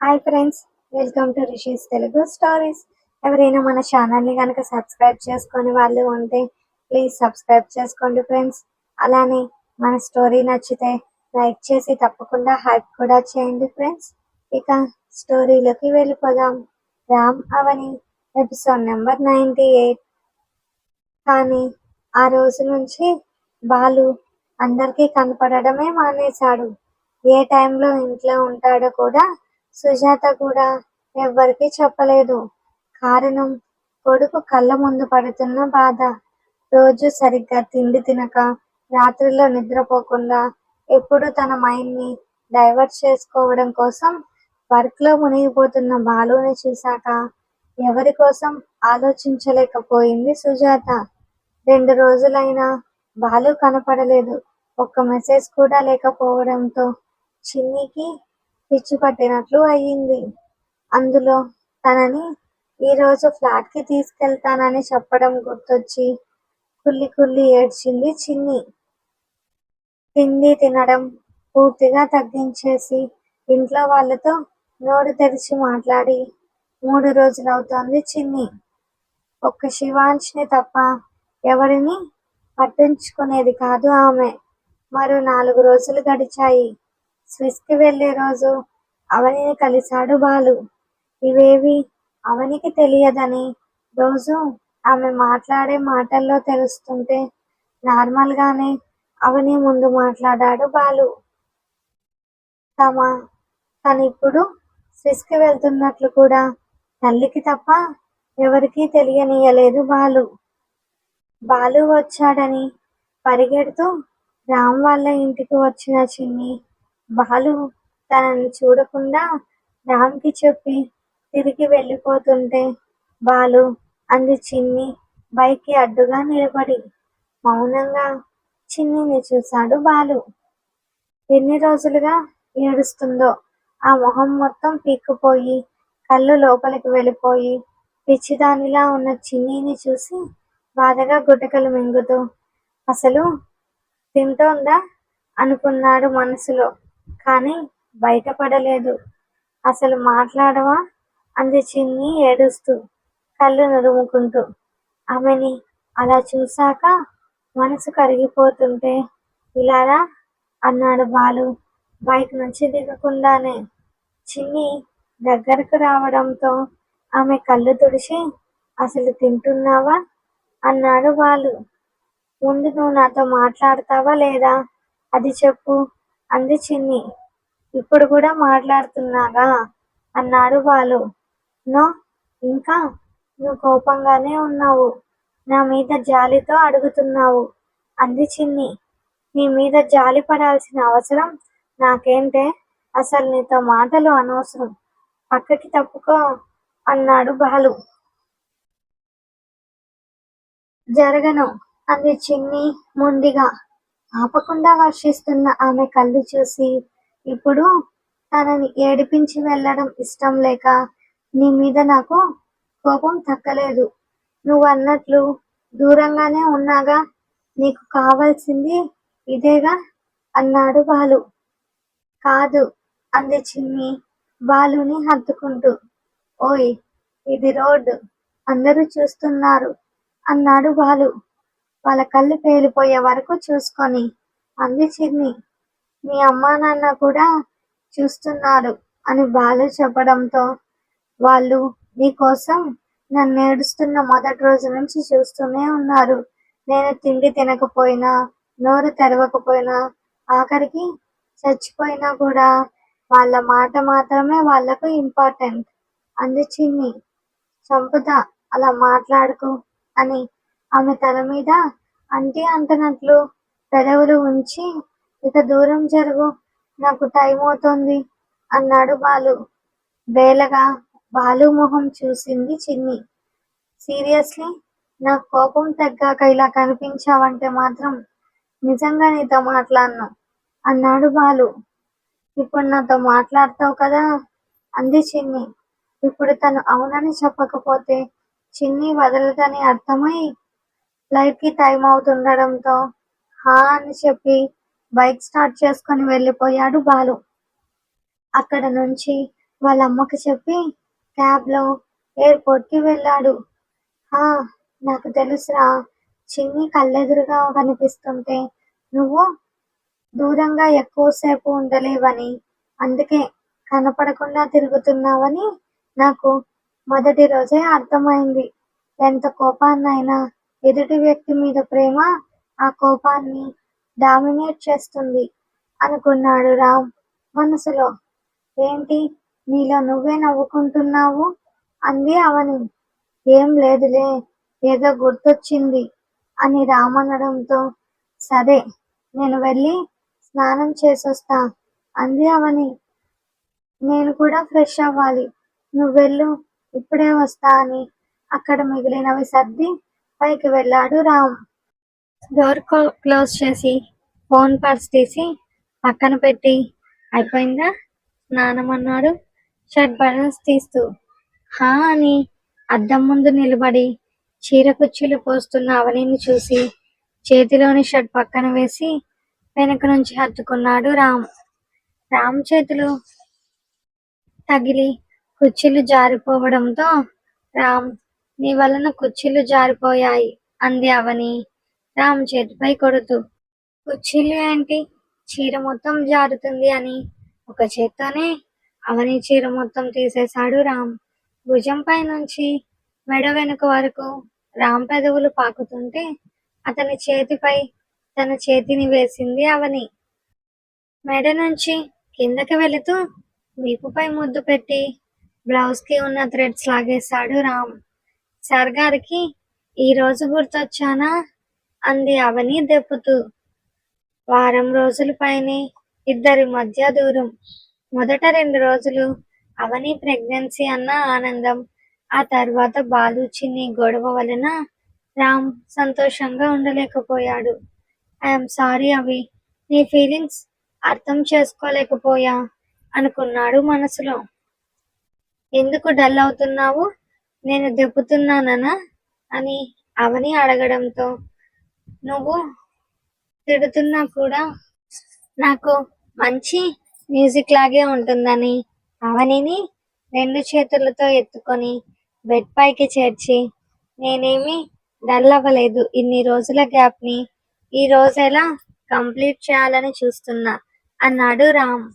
Hi friends welcome to Rishi's Telugu stories. ఎవరైనా మన ఛానల్ని కనుక సబ్స్క్రైబ్ చేసుకొని వాళ్ళు ఉంటే ప్లీజ్ సబ్స్క్రైబ్ చేసుకోండి ఫ్రెండ్స్. అలానే మన స్టోరీ నచ్చితే లైక్ చేసి తప్పకుండా హైప్ కూడా చేయండి ఫ్రెండ్స్. ఇక స్టోరీలోకి వెళ్ళిపోదాం. Ram Avani episode number ninety eight. కానీ ఆ రోజు నుంచి బాలు అందరికీ కనపడడమే మానేశాడు. ఏ టైంలో ఇంట్లో ఉంటాడో కూడా సుజాత కూడా ఎవ్వరికీ చెప్పలేదు. కారణం కొడుకు కళ్ళ ముందు పడుతున్న బాధ. రోజు సరిగ్గా తిండి తినక రాత్రిలో నిద్రపోకుండా ఎప్పుడు తన మైండ్ని డైవర్ట్ చేసుకోవడం కోసం వర్క్లో మునిగిపోతున్న బాలుని చూశాక ఎవరి కోసం ఆలోచించలేకపోయింది సుజాత. రెండు రోజులైనా బాలు కనపడలేదు. ఒక్క మెసేజ్ కూడా లేకపోవడంతో చిన్నికి పిచ్చి పట్టినట్లు అయ్యింది. అందులో తనని ఈ రోజు ఫ్లాట్కి తీసుకెళ్తానని చెప్పడం గుర్తొచ్చి కుల్లి కుల్లి ఏడ్చింది చిన్ని. తిండి తినడం పూర్తిగా తగ్గించేసి ఇంట్లో వాళ్ళతో నోరు తెరిచి మాట్లాడి మూడు రోజులవుతోంది చిన్ని. ఒక్క శివాంష్ని తప్ప ఎవరిని పట్టించుకునేది కాదు ఆమె. మరో నాలుగు రోజులు గడిచాయి. స్విస్కి వెళ్ళే రోజు అవనిని కలిశాడు బాలు. ఇవేవి అవనికి తెలియదని రోజు ఆమె మాట్లాడే మాటల్లో తెలుస్తుంటే నార్మల్ గానే అవని ముందు మాట్లాడాడు బాలు. తమ తనిప్పుడు స్విస్కి వెళ్తున్నట్లు కూడా తల్లికి తప్ప ఎవరికీ తెలియనీయలేదు బాలు. బాలు వచ్చాడని పరిగెడుతూ రామ్ వాళ్ళ ఇంటికి వచ్చిన చిన్ని బాలు తనని చూడకుండా రామ్కి చెప్పి తిరిగి వెళ్ళిపోతుంటే బాలు అంది చిన్ని బైక్కి అడ్డుగా నిలబడి. మౌనంగా చిన్నిని చూశాడు బాలు. ఎన్ని రోజులుగా ఏడుస్తుందో. ఆ మొహం మొత్తం పీక్కుపోయి కళ్ళు లోపలికి వెళ్ళిపోయి పిచ్చిదానిలా ఉన్న చిన్నీని చూసి బాధగా గుటకలు మింగుతూ అసలు తింటోందా? అనుకున్నాడు మనసులో. కానీ బయటపడలేదు. అసలు మాట్లాడవా? అంది చిన్ని ఏడుస్తూ కళ్ళు నురుముకుంటూ. ఆమెని అలా చూశాక మనసు కరిగిపోతుంటే ఇలారా? అన్నాడు బాలు. బైక్ నుంచి దిగకుండానే. చిన్ని దగ్గరకు రావడంతో ఆమె కళ్ళు తుడిచి అసలు తింటున్నావా? అన్నాడు బాలు. ముందు నువ్వు నాతో మాట్లాడతావా లేదా? అది చెప్పు. అంది చిన్ని ఇప్పుడు కూడా మాట్లాడుతున్నాగా? అన్నాడు బాలు. నో ఇంకా నువ్వు కోపంగానే ఉన్నావు. నా మీద జాలితో అడుగుతున్నావు. అంది చిన్ని నీ మీద జాలి పడాల్సిన అవసరం నాకేంటే అసలు నీతో మాటలు అనవసరం. పక్కకి తప్పుకో అన్నాడు బాలు. జరగను అంది చిన్ని ముందుగా. ఆపకుండా వర్షిస్తున్న ఆమె కళ్ళు చూసి ఇప్పుడు తనని ఏడిపించి వెళ్ళడం ఇష్టం లేక నీ మీద నాకు కోపం తక్కలేదు. నువ్వు అన్నట్లు దూరంగానే ఉన్నాగా నీకు కావాల్సింది ఇదేగా అన్నాడు బాలు. కాదు అంది చిన్ని బాలుని హత్తుకుంటూ. ఓయ్ ఇది రోడ్డు. అందరూ చూస్తున్నారు అన్నాడు బాలు. వాళ్ళ కళ్ళు పేలిపోయే వరకు చూసుకొని. అంది చిన్ని. మీ అమ్మా నాన్న కూడా చూస్తున్నారు అని బాలు చెప్పడంతో వాళ్ళు నీకోసం నన్ను ఏడుస్తున్న మొదటి రోజు నుంచి చూస్తూనే ఉన్నారు. నేను తిండి తినకపోయినా నోరు తెరవకపోయినా ఆఖరికి చచ్చిపోయినా కూడా వాళ్ళ మాట మాత్రమే వాళ్ళకు ఇంపార్టెంట్. అంది చిన్ని. చంపుతా అలా మాట్లాడుకు అని ఆమె తల మీద అంటే అంటనట్లు పెదవులు ఉంచి ఇక దూరం జరుగు నాకు టైం అవుతోంది అన్నాడు బాలు. బేలగా బాలు మొహం చూసింది చిన్ని. సీరియస్లీ నాకు కోపం తగ్గాక ఇలా కనిపించావంటే మాత్రం నిజంగా నీతో మాట్లాడను అన్నాడు బాలు. ఇప్పుడు నాతో మాట్లాడతావు కదా అంది చిన్ని. ఇప్పుడు తను అవునని చెప్పకపోతే చిన్ని వదలదని అర్థమై ఫ్లైట్కి టైం అవుతుండడంతో హా అని చెప్పి బైక్ స్టార్ట్ చేసుకొని వెళ్ళిపోయాడు బాలు. అక్కడ నుంచి వాళ్ళ అమ్మకి చెప్పి క్యాబ్లో ఎయిర్పోర్ట్కి వెళ్ళాడు. హా నాకు తెలుసురా చిన్ని కళ్ళెదురుగా కనిపిస్తుంటే నువ్వు దూరంగా ఎక్కువసేపు ఉండలేవని అందుకే కనపడకుండా తిరుగుతున్నావని నాకు మొదటి రోజే అర్థమైంది. ఎంత కోపాన్నైనా ఎదుటి వ్యక్తి మీద ప్రేమ ఆ కోపాన్ని డామినేట్ చేస్తుంది అనుకున్నాడు రామ్. మనసులో ఏంటి? నీలో నువ్వే నవ్వుకుంటున్నావు? అంది అవని. ఏం లేదులే ఏదో గుర్తొచ్చింది అని రామ్ అనడంతో సరే నేను వెళ్ళి స్నానం చేసొస్తా అంది అవని. నేను కూడా ఫ్రెష్ అవ్వాలి. నువ్వు వెళ్ళు ఇప్పుడే వస్తా అని అక్కడ మిగిలినవి సర్ది పైకి వెళ్ళాడు రామ్. డోర్ క్లోజ్ చేసి ఫోన్ పర్స్ తీసి పక్కన పెట్టి అయిపోయిందా? స్నానం అన్నాడు. షర్ట్ బటన్స్ తీస్తూ. హా అని అద్దం ముందు నిలబడి చీర కుర్చీలు పోస్తున్న అవనిని చూసి చేతిలోని షర్ట్ పక్కన వేసి వెనక నుంచి హత్తుకున్నాడు రామ్. రామ్ చేతులు తగిలి కుర్చీలు జారిపోవడంతో రామ్ నీ వలన కుర్చీలు జారిపోయాయి అంది అవని. రామ్ చేతిపై కొడుతూ కుర్చీలు ఏంటి? చీర మొత్తం జారుతుంది అని. ఒక చేత్తోనే అవని చీర మొత్తం తీసేశాడు రామ్. భుజంపై నుంచి మెడ వెనుక వరకు రామ్ పెదవులు పాకుతుంటే అతని చేతిపై తన చేతిని వేసింది అవని. మెడ నుంచి కిందకి వెళుతూ వీపుపై ముద్దు పెట్టి బ్లౌజ్కి ఉన్న థ్రెడ్స్ లాగేశాడు రామ్. సార్ గారికి ఈ రోజు గుర్తొచ్చానా? అంది అవని దెప్పుతూ వారం రోజుల పైనే ఇద్దరి మధ్య దూరం. మొదట రెండు రోజులు అవని ప్రెగ్నెన్సీ అన్న ఆనందం ఆ తర్వాత బాలు చిన్ని గొడవ వలన రామ్ సంతోషంగా ఉండలేకపోయాడు. ఐఎమ్ సారీ అవి నీ ఫీలింగ్స్ అర్థం చేసుకోలేకపోయా అనుకున్నాడు మనసులో. ఎందుకు డల్ అవుతున్నావు? నేను దెబ్బతున్నానా అని అవని అడగడంతో నువ్వు తిడుతున్నా కూడా నాకు మంచి మ్యూజిక్ లాగే ఉంటుందని. అవనిని రెండు చేతులతో ఎత్తుకొని బెడ్ పైకి చేర్చి నేనేమి డల్ అవ్వలేదు. ఇన్ని రోజుల గ్యాప్ని ఈ రోజు ఎలా కంప్లీట్ చేయాలని చూస్తున్నా? అన్నాడు రామ్.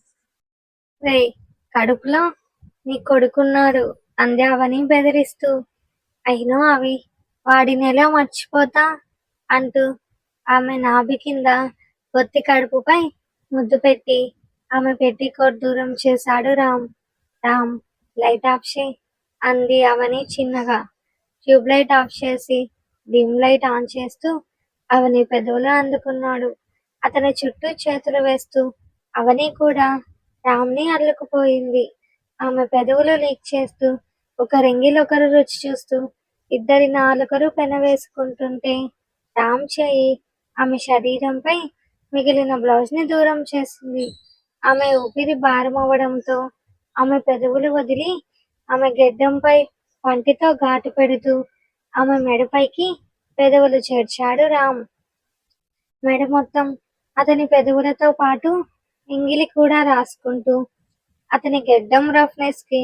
రే కడుపులో నీ కొడుకున్నాడు. అంది అవని బెదిరిస్తూ అయినో అవి వాడిని మర్చిపోతా అంటూ ఆమె నాభి కింద పొత్తి కడుపుపై ముద్దు పెట్టి ఆమె పెట్టికోట్ దూరం చేశాడు రామ్. రామ్ లైట్ ఆఫ్ చేయి అంది అవని చిన్నగా. ట్యూబ్ లైట్ ఆఫ్ చేసి డిమ్ లైట్ ఆన్ చేస్తూ అవని పెదవులు అందుకున్నాడు. అతని చుట్టూ చేతులు వేస్తూ అవని కూడా రామ్ని అల్లుకుపోయింది. ఆమె పెదవులు లీక్ చేస్తూ ఒక రెంగిలొకరు రుచి చూస్తూ ఇద్దరి నాలుకరు పెనవేసుకుంటుంటే రామ్ చేయి ఆమె శరీరంపై మిగిలిన బ్లౌజ్ని దూరం చేసింది. ఆమె ఊపిరి భారం అవ్వడంతో ఆమె పెదవులు వదిలి ఆమె గెడ్డంపై పంటితో ఘాటు పెడుతూ ఆమె మెడపైకి పెదవులు చేర్చాడు రామ్. మెడ మొత్తం అతని పెదవులతో పాటు ఇంగిలి కూడా రాసుకుంటూ అతని గెడ్డం రఫ్నెస్కి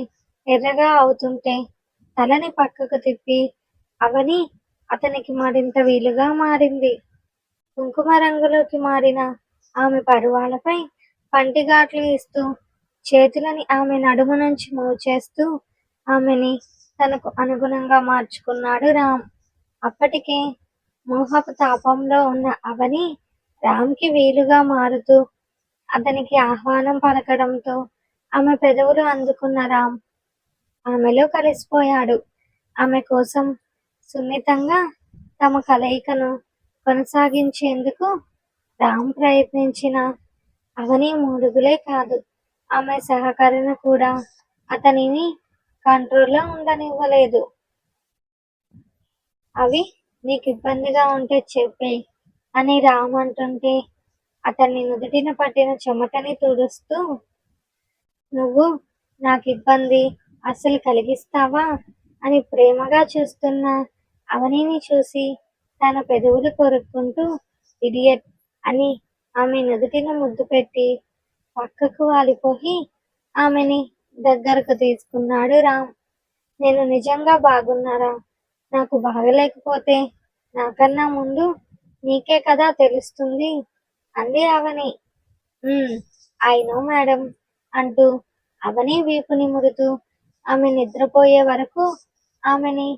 ఎర్రగా అవుతుంటే తలని పక్కకు తిప్పి అవని అతనికి మరింత వీలుగా మారింది. కుంకుమ రంగులోకి మారిన ఆమె పరువాలపై పంటిగాట్లు ఇస్తూ చేతులని ఆమె నడుము నుంచి మూవ్ చేస్తూ ఆమెని తనకు అనుగుణంగా మార్చుకున్నాడు రామ్. అప్పటికే మోహపు తాపంలో ఉన్న అవని రామ్కి వీలుగా మారుతూ అతనికి ఆహ్వానం పలకడంతో ఆమె పెదవులు అందుకున్న రామ్ ఆమెలో కలిసిపోయాడు. ఆమె కోసం సున్నితంగా తమ కలయికను కొనసాగించేందుకు రామ్ ప్రయత్నించిన అవని మూడుగులే కాదు ఆమె సహకరణ కూడా అతనిని కంట్రోల్లో ఉండనివ్వలేదు. అవి నీకు ఇబ్బందిగా ఉంటే చెప్పే అని రామ్ అంటుంటే అతన్ని నుదుటిన పట్టిన చెమటని తుడుస్తూ నువ్వు నాకు ఇబ్బంది అసలు కలిగిస్తావా అని ప్రేమగా చూస్తున్న అవనిని చూసి తన పెదవులు కొరుక్కుంటూ ఇడియట్ అని ఆమె నుదుటిన ముద్దు పెట్టి పక్కకు వాలిపోయి ఆమెని దగ్గరకు తీసుకున్నాడు రామ్. నేను నిజంగా బాగున్నారా? నాకు బాగలేకపోతే నాకన్నా ముందు నీకే కదా తెలుస్తుంది అంది అవని. ఐ నో మేడం అంటూ అవని వీపు నిమురుతూ ఆమె నిద్రపోయే వరకు ఆమెని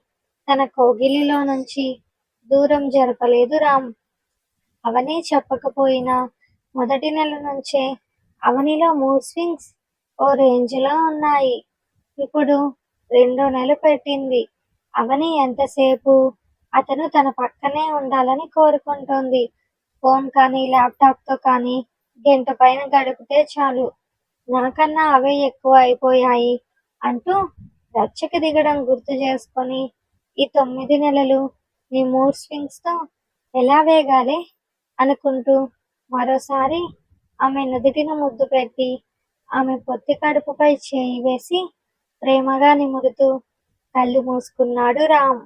తన కోగిలిలో నుంచి దూరం జరపలేదు రామ్. అవనే చెప్పకపోయినా మొదటి నెల నుంచే అవనిలో మూడ్ స్వింగ్స్ ఓ రేంజ్లో ఉన్నాయి. ఇప్పుడు రెండో నెల పెట్టింది. అవని ఎంతసేపు అతను తన పక్కనే ఉండాలని కోరుకుంటోంది. ఫోన్ కానీ ల్యాప్టాప్తో కానీ గంట పైన గడిపితే చాలు. నాకన్నా అవే ఎక్కువ అయిపోయాయి. అంటూ రచ్చకి దిగడం గుర్తు చేసుకొని ఈ తొమ్మిది నెలలు నీ మూడ్ స్వింగ్స్తో ఎలా వేగాలి అనుకుంటూ మరోసారి ఆమె నుదుటిన ముద్దు పెట్టి ఆమె పొత్తి కడుపుపై చేయి వేసి ప్రేమగా నిమురుతూ కళ్ళు మూసుకున్నాడు రామ్.